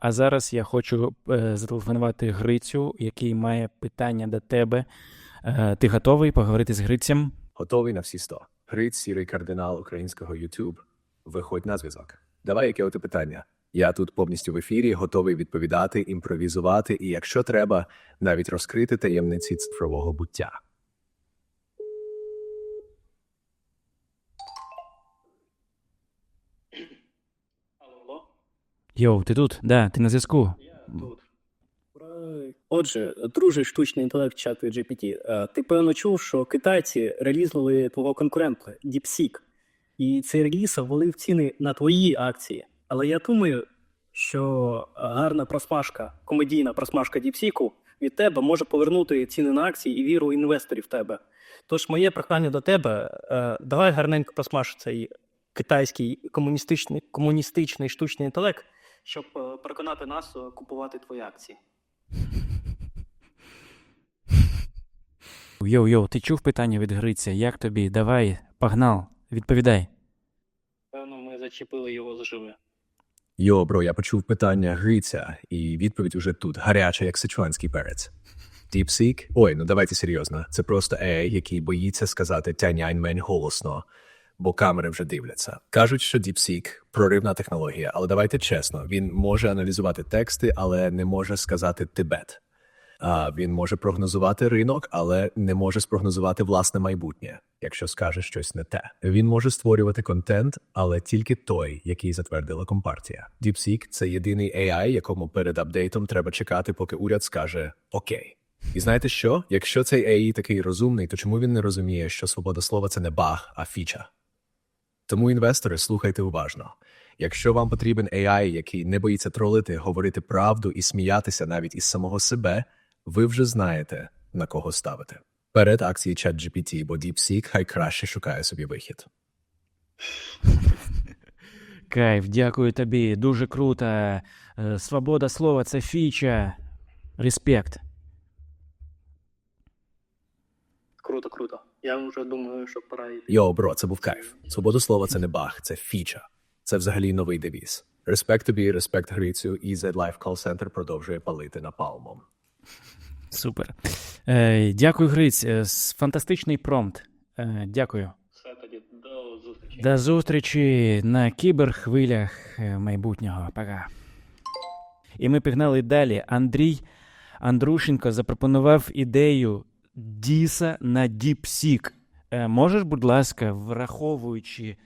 А зараз я хочу е, зателефонувати Грицю, який має питання до тебе. Е, Ти готовий поговорити з Грицем? Готовий на всі сто. Гриць, сірий кардинал українського YouTube. Виходь на зв'язок. Давай яке оте питання. Я тут повністю в ефірі, готовий відповідати, імпровізувати і, якщо треба, навіть розкрити таємниці цифрового буття. Йоу, ти тут? Да, ти на зв'язку. тут. Отже, друже, штучний інтелект чату GPT, е, ти певно чув, що китайці релізнули твого конкурента DeepSeek, і цей реліз ввалив ціни на твої акції. Але я думаю, що гарна просмажка, комедійна просмажка DeepSeek від тебе може повернути ціни на акції і віру інвесторів в тебе. Тож моє прохання до тебе: е, давай гарненько просмаж цей китайський комуністичний, комуністичний штучний інтелект, щоб е, переконати нас е, купувати твої акції. Йоу, йоу, ти чув питання від Гриця? Як тобі? Давай, погнал, відповідай. Певно, ми зачепили його заживе. Йо, бро, я почув питання Гриця, і відповідь уже тут, гаряча, як сичуанський перець. DeepSeek? Ой, ну давайте серйозно. Це просто AI, який боїться сказати тянянь мень голосно, бо камери вже дивляться. Кажуть, що DeepSeek – проривна технологія, але давайте чесно, він може аналізувати тексти, але не може сказати Тибет. А він може прогнозувати ринок, але не може спрогнозувати власне майбутнє, якщо скаже щось не те. Він може створювати контент, але тільки той, який затвердила компартія. DeepSeek – це єдиний AI, якому перед апдейтом треба чекати, поки уряд скаже Окей. І знаєте що? Якщо цей AI такий розумний, то чому він не розуміє, що свобода слова це не баг, а фіча? Тому інвестори слухайте уважно. Якщо вам потрібен AI, який не боїться тролити, говорити правду і сміятися навіть із самого себе, ви вже знаєте на кого ставити. Перед акції ChatGPT, бо DeepSeek хай краще шукає собі вихід. Кайф, дякую тобі. Дуже круто. Е, Свобода слова це фіча. Респект. Круто, круто. Я вже думаю, що пора йти. Йо, бро, це був кайф. Свобода слова це не баг, це фіча. Це взагалі новий девіз. Респект тобі, респект Грицю, і Z Life Call Center продовжує палити напалмом. Супер. Е, дякую, Гриць. Е, с- Фантастичний промпт. Е, дякую. Все тоді до зустрічі. До зустрічі на кіберхвилях е, майбутнього. Пока. І ми пігнали далі. Андрій Андрушенко запропонував ідею Діса на DeepSeek. Е, Можеш, будь ласка, враховуючи е,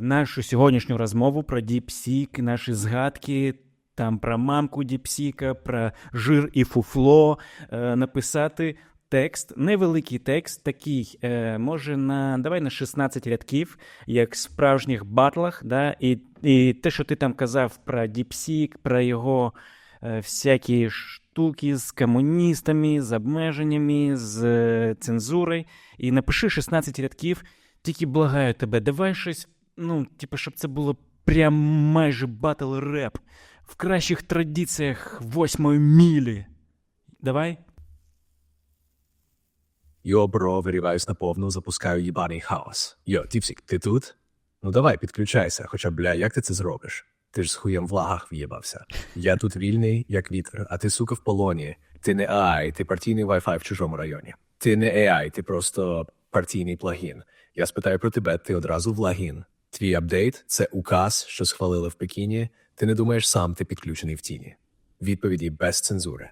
нашу сьогоднішню розмову про DeepSeek, наші згадки там про мамку DeepSeek, про жир і фуфло, е, написати текст, невеликий текст, такий, е, може, на давай на 16 рядків, як в справжніх батлах, да, і, і те, що ти там казав про DeepSeek, про його е, всякі штуки з комуністами, з обмеженнями, з е, цензурою, і напиши 16 рядків, тільки благаю тебе, давай щось, ну, типу, щоб це було прям майже батл реп в кращих традиціях восьмої мілі. Давай. Йо, бро, виріваюсь на повну, запускаю їбаний хаос. Йо, Тіпсік, ти тут? Ну давай, підключайся, хоча, бля, як ти це зробиш? Ти ж з хуєм в лагах в'їбався. Я тут вільний, як вітер, а ти, сука, в полоні. Ти не AI, ти партійний Wi-Fi в чужому районі. Ти не AI, ти просто партійний плагін. Я спитаю про тебе, ти одразу в лагін. Твій апдейт це указ, що схвалили в Пекіні. Ти не думаєш сам, ти підключений в тіні. Відповіді без цензури.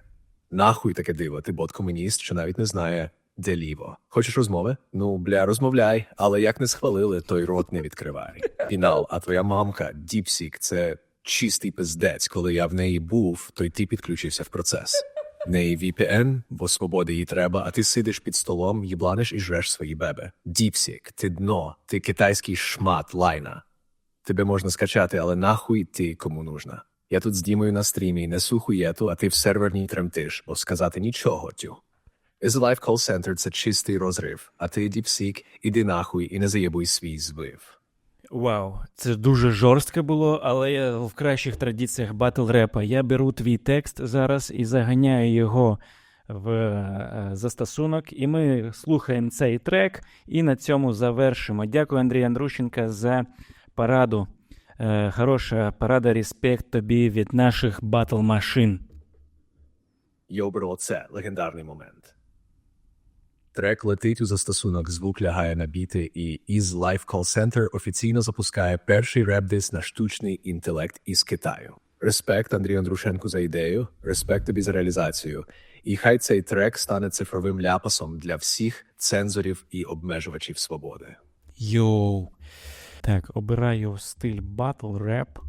Нахуй таке диво, ти бот-комуніст, що навіть не знає, де ліво. Хочеш розмови? Ну, бля, розмовляй, але як не схвалили, той рот не відкривай. Фінал, а твоя мамка, Діпсік, це чистий пиздець. Коли я в неї був, то й ти підключився в процес. Неї VPN, бо свободи їй треба, а ти сидиш під столом, їбланиш і жреш свої бебе. Діпсік, ти дно, ти китайський шмат лайна. Тебе можна скачати, але нахуй ти кому нужна. Я тут з Дімою на стрімі несу хуєту, а ти в серверній тремтиш, бо сказати нічого тю. Is Life Call Center – це чистий розрив, а ти, DeepSeek, іди нахуй і не заєбуй свій збив. Вау, це дуже жорстко було, але я в кращих традиціях батл репа. Я беру твій текст зараз і заганяю його в е, застосунок, і ми слухаємо цей трек і на цьому завершимо. Дякую, Андрій Андрущенка, за пораду. Е, хороша порада, респект тобі від наших батл машин. Йо, бро, це легендарний момент. Трек летить у застосунок, звук лягає на біти, і із Live Call Center офіційно запускає перший реп-дис на штучний інтелект із Китаю. Респект Андрію Андрушенку за ідею, респект тобі за реалізацію. І хай цей трек стане цифровим ляпасом для всіх цензорів і обмежувачів свободи. Йоу. Так, обираю стиль батл реп.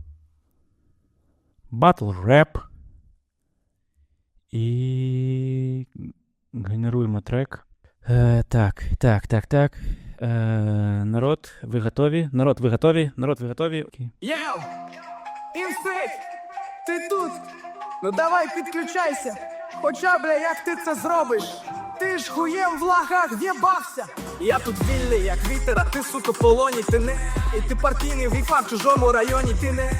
Батл реп. І генеруємо трек. Е, так, так, так, так. Е, народ, ви готові? Народ, ви готові? Народ, ви готові? Окей. Єу! Інсейт! Ти тут! Ну давай підключайся! Хоча, бля, як ти це зробиш? Ти ж хуєм в лагах в'єбався! Я тут вільний, як вітер, а ти, сука, полоні, ти не І ти партійний в гіфа в чужому районі, ти не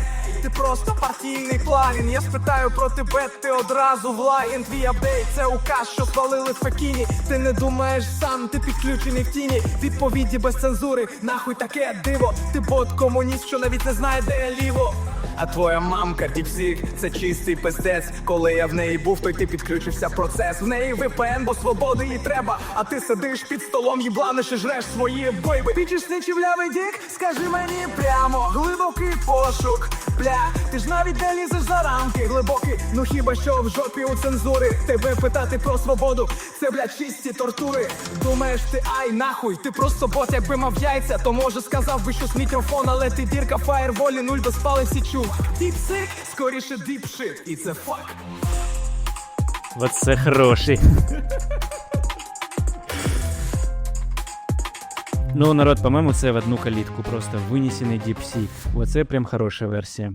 ти просто партійний планін. Я спитаю про тебе, ти одразу в лайн Твій апдейт це указ, що спалили в Пекіні. Ти не думаєш сам, ти підключений в тіні. Відповіді без цензури, нахуй таке диво. Ти бот комуніст, що навіть не знає, де ліво. А твоя мамка діпсік, це чистий пиздець. Коли я в неї був, то й ти підключився процес. В неї VPN, бо свободи їй треба. А ти сидиш під столом, їбланиш і жреш свої бойби. Пічеш нечівлявий дік, скажи мені прямо, глибокий пошук. Бля, ти ж навіть не лізеш за рамки глибокі. Ну хіба що в жопі у цензури тебе питати про свободу? Це бля чисті тортури. Думаєш, ти ай нахуй, ти просто бот, якби мав яйця, то може сказав би щось мікрофон, але ти дірка фаєрволі, нуль без палець і чув. Діпсик, скоріше діпшит, і це факт. Оце хороший. Ну, народ, по-моєму, це в одну калітку просто винесений діпсік. Оце прям хороша версія.